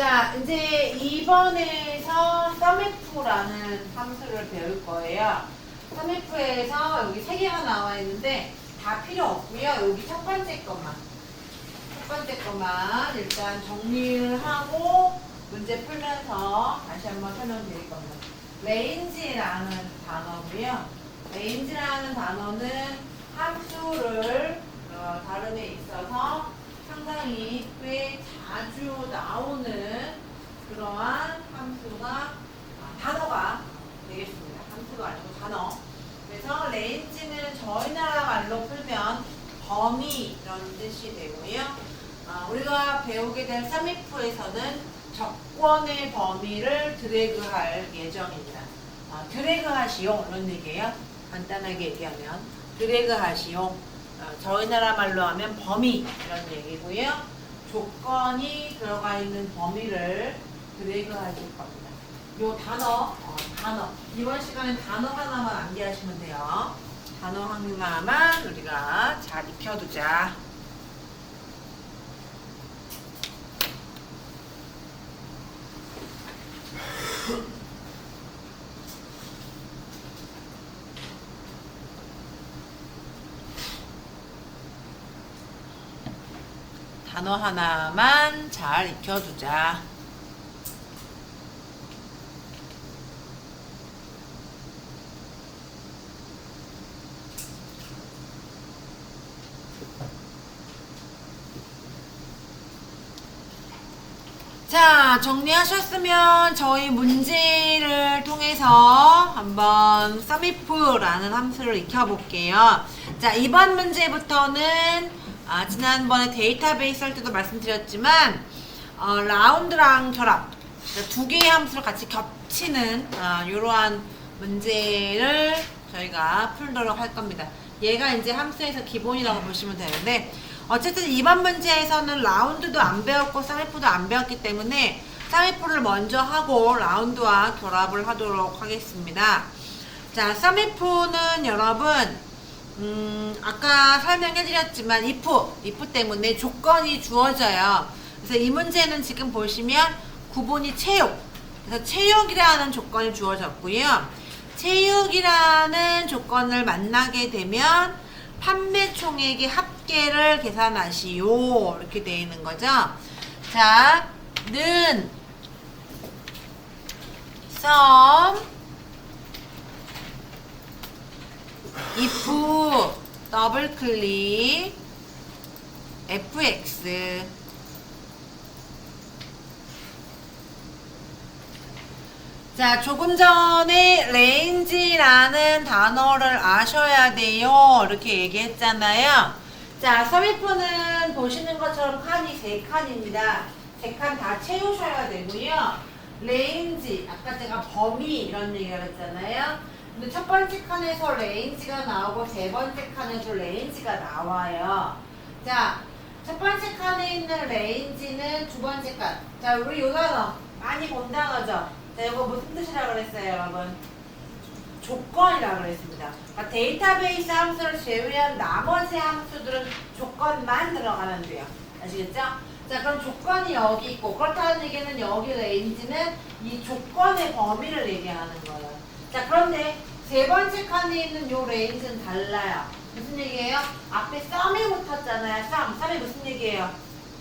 자, 이제 2번에서 sumif라는 함수를 배울 거예요. sumif에서 여기 세 개가 나와 있는데 다 필요 없고요. 여기 첫 번째 것만. 첫 번째 것만 일단 정리를 하고 문제 풀면서 다시 한번 설명드릴 겁니다. 레인지라는 단어고요. 레인지라는 단어는 함수를 어, 다름에 있어서 상당히 꽤 자주 나오는 그러한 함수가 아, 단어가 되겠습니다. 함수가 아니고 단어. 그래서 레인지는 저희 나라 말로 풀면 범위 이런 뜻이 되고요. 아, 우리가 배우게 될 사미프에서는 적권의 범위를 드래그할 예정입니다. 아, 드래그 하시오 이런 얘기예요. 간단하게 얘기하면 드래그 하시오. 어, 저희 나라 말로 하면 범위 이런 얘기고요. 조건이 들어가 있는 범위를 드래그 하실 겁니다. 요 단어, 어, 단어. 이번 시간엔 단어 하나만 암기하시면 돼요. 단어 하나만 우리가 잘 익혀두자. 단어 하나만 잘 익혀두자. 자, 정리하셨으면 저희 문제를 통해서 한번 sumif라는 함수를 익혀볼게요. 자, 이번 문제부터는 아, 지난번에 데이터베이스 할 때도 말씀드렸지만 어, 라운드랑 결합 그러니까 두 개의 함수를 같이 겹치는 아, 이러한 문제를 저희가 풀도록 할 겁니다. 얘가 이제 함수에서 기본이라고 보시면 되는데 어쨌든 이번 문제에서는 라운드도 안 배웠고 쌍미프도 안 배웠기 때문에 쌍미프를 먼저 하고 라운드와 결합을 하도록 하겠습니다. 자, 쌍미프는 여러분 음, 아까 설명해드렸지만 if, if 때문에 조건이 주어져요. 그래서 이 문제는 지금 보시면 구본이 체육. 그래서 체육이라는 조건이 주어졌고요. 체육이라는 조건을 만나게 되면 판매 총액의 합계를 계산하시오. 이렇게 되어 있는 거죠. 자, 는 sum if 더블 클릭 fx 자, 조금 전에 레인지라는 단어를 아셔야 돼요. 이렇게 얘기했잖아요. 자, 서비프는 보시는 것처럼 칸이 세 칸입니다. 세 칸 다 채우셔야 되고요. 레인지, 아까 제가 범위 이런 얘기를 했잖아요. 근데 첫 번째 칸에서 레인지가 나오고 세 번째 칸에서 레인지가 나와요. 자, 첫 번째 칸에 있는 레인지는 두 번째 칸. 자, 우리 요 단어 많이 본 단어죠? 자, 이거 무슨 뜻이라고 그랬어요, 여러분? 조건이라고 그랬습니다. 그러니까 데이터베이스 함수를 제외한 나머지 함수들은 조건만 들어가면 돼요. 아시겠죠? 자, 그럼 조건이 여기 있고, 그렇다는 얘기는 여기 레인지는 이 조건의 범위를 얘기하는 거예요. 자, 그런데 세 번째 칸에 있는 요 레인지는 달라요. 무슨 얘기예요? 앞에 썸이 붙었잖아요. 썸. 썸이 무슨 얘기예요?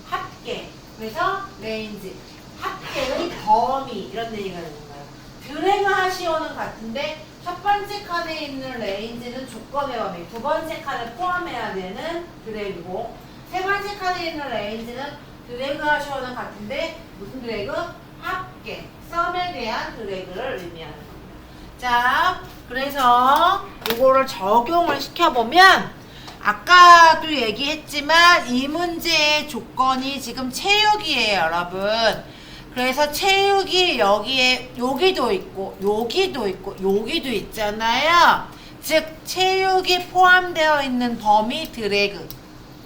합계. 그래서 레인지. 합계의 범위. 이런 얘기가 되는 거예요. 드래그 하시오는 같은데 첫 번째 칸에 있는 레인지는 조건의 범위. 두 번째 칸을 포함해야 되는 드래그고 세 번째 칸에 있는 레인지는 드래그 하시오는 같은데 무슨 드래그? 합계. 썸에 대한 드래그를 의미하는 겁니다. 자, 그래서 이거를 적용을 시켜보면 아까도 얘기했지만 이 문제의 조건이 지금 체육이에요, 여러분. 그래서 체육이 여기에 여기도 있고 여기도 있고 여기도 있잖아요. 즉 체육이 포함되어 있는 범위 드래그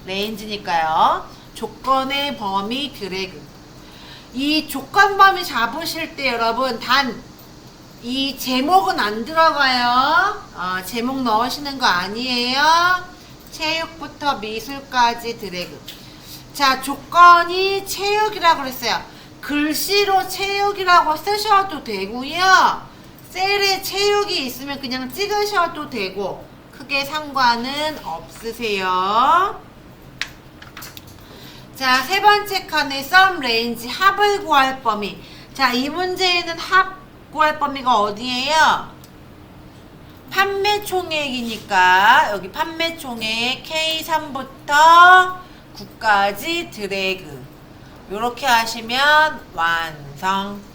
레인지니까요. 조건의 범위 드래그. 이 조건 범위 잡으실 때 여러분 단 이 제목은 안 들어가요. 어, 제목 넣으시는 거 아니에요. 체육부터 미술까지 드래그. 자, 조건이 체육이라고 그랬어요. 글씨로 체육이라고 쓰셔도 되고요. 셀에 체육이 있으면 그냥 찍으셔도 되고 크게 상관은 없으세요. 자, 세 번째 칸에 썸 레인지 합을 구할 범위. 자, 이 문제에는 합 구할 범위가 어디예요? 판매 총액이니까 여기 판매 총액 K3부터 9까지 드래그. 요렇게 하시면 완성.